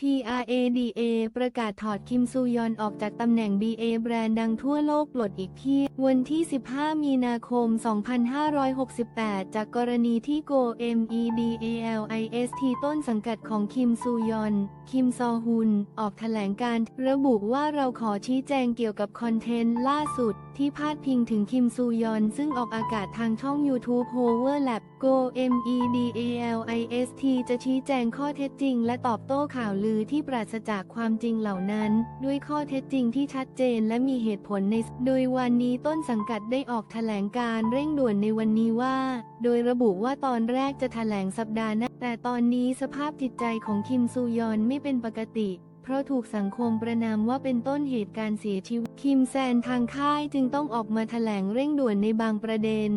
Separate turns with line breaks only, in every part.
PRADA ประกาศถอดคิมซูยอนออกจากตำแหน่ง BA แบรนด์ดังทั่วโลกปลดอีกที่ วันที่ 15 มีนาคม 2568 จากกรณีที่ Go MEDALIST ต้นสังกัดของคิมซูยอน คิมซอฮุน ออกแถลงการระบุว่าเราขอชี้แจงเกี่ยวกับคอนเทนต์ล่าสุด ที่พาดพิงถึงคิมซูยอน ซึ่งออกอากาศทางช่อง YouTube Power Lab Go MEDALIST จะชี้แจงข้อเท็จจริง และตอบโต้ข่าวลือที่ปราศจากความจริงเหล่านั้น ด้วยข้อเท็จจริงที่ชัดเจนและมีเหตุผลใน โดยวันนี้ต้นสังกัดได้ออกแถลงการเร่งด่วนในวันนี้ว่า โดยระบุว่าตอนแรกจะแถลงสัปดาห์หน้า แต่ตอนนี้สภาพจิตใจของคิมซูยอนไม่เป็นปกติ เพราะถูกสังคมประนามว่าเป็นต้นเหตุการเสียชีวิต คิมแซนทางค่ายจึงต้องออกมาแถลงเร่งด่วนในบางประเด็น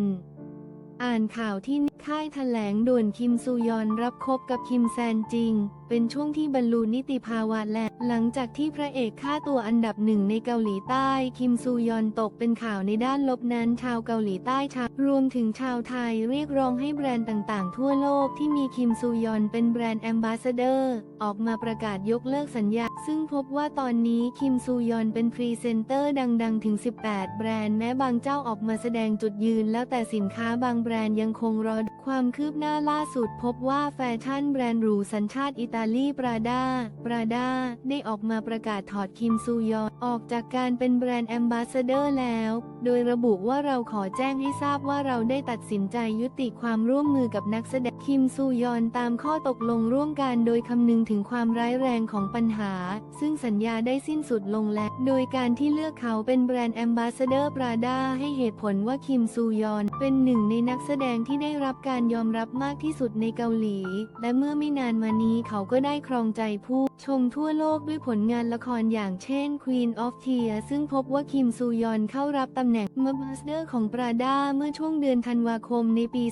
อ่านข่าวที่ค่ายแถลงด่วนคิมซูยอนรับคบกับคิมแซนจริง เป็นช่วงที่บรรลุนิติภาวะและหลังจากที่พระเอกค่าตัวอันดับหนึ่งในเกาหลีใต้ คิมซูยอนตกเป็นข่าวในด้านลบนั้นชาวเกาหลีใต้ชาวรวมถึงชาวไทยเรียกร้องให้แบรนด์ต่างๆ ทั่วโลกที่มีคิมซูยอนเป็นแบรนด์แอมบาสเดอร์ ออกมาประกาศยกเลิกสัญญา ซึ่งพบว่าตอนนี้คิมซูยอนเป็นพรีเซนเตอร์ดังๆ ถึง 18 แบรนด์แม้บางเจ้าออกมาแสดงจุดยืน แล้วแต่สินค้าบางแบรนด์ยังคงรอความคืบหน้าล่าสุด พบว่าแฟชั่นแบรนด์หรูสัญชาติอิตาาลีปราดาปราดาได้ออกมาประกาศถอดคิมซูยอนออกจากการเป็นแบรนด์แอมบาสเดอร์แล้ว โดยระบุว่าเราขอแจ้งให้ทราบว่าเราได้ตัดสินใจยุติความร่วมมือกับนักแสดงคิมซูยอนตามข้อตกลงร่วมกันโดยคำนึงถึงความร้ายแรงของปัญหา ซึ่งสัญญาได้สิ้นสุดลงแล้ว โดยการที่เลือกเขาเป็นแบรนด์แอมบาสเดอร์ปราดาให้เหตุผลว่าคิมซูยอนเป็นหนึ่งในนักแสดงที่ได้รับการยอมรับมากที่สุดในเกาหลี และเมื่อไม่นานมานี้เขาก็ได้ครองใจผู้ชมทั่วโลกด้วยผลงานละครอย่างเช่น Queen of Tears ซึ่งพบว่าคิมซูยอนเข้ารับตำแหน่งมบัสเดอร์ของปราด้าเมื่อช่วงเดือนธันวาคมในปี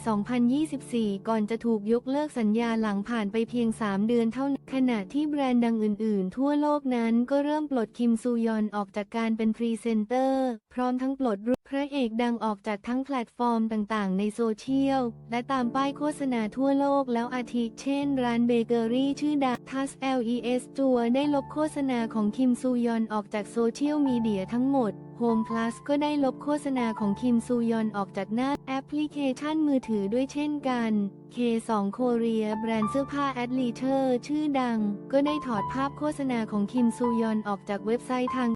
2024 ก่อนจะถูกยกเลิกสัญญาหลังผ่านไปเพียง 3 เดือนเท่านั้น ขณะที่แบรนด์ดังอื่นๆ ทั่วโลกนั้นก็เริ่มปลดคิมซูยอนออกจากการเป็นพรีเซนเตอร์ พร้อมทั้งปลดรูปพระเอกดังออกจากทั้งแพลตฟอร์มต่างๆ ในโซเชียล และตามป้ายโฆษณาทั่วโลกแล้วอาทิเช่น ร้านเบเกอรี่ชื่อดังทัส LES จัวได้ลบโฆษณาของคิมซูยอนออกจากโซเชียลมีเดียทั้งหมด Home Plus ก็ได้ลบโฆษณาของคิมซูยอนออกจากหน้าแอปพลิเคชันมือถือด้วยเช่นกัน K2 Korea แบรนด์เสื้อผ้าแอดลีเทอร์ชื่อดัง ก็ได้ถอดภาพโฆษณาของคิมซูยอนออกจากเว็บไซต์ทาง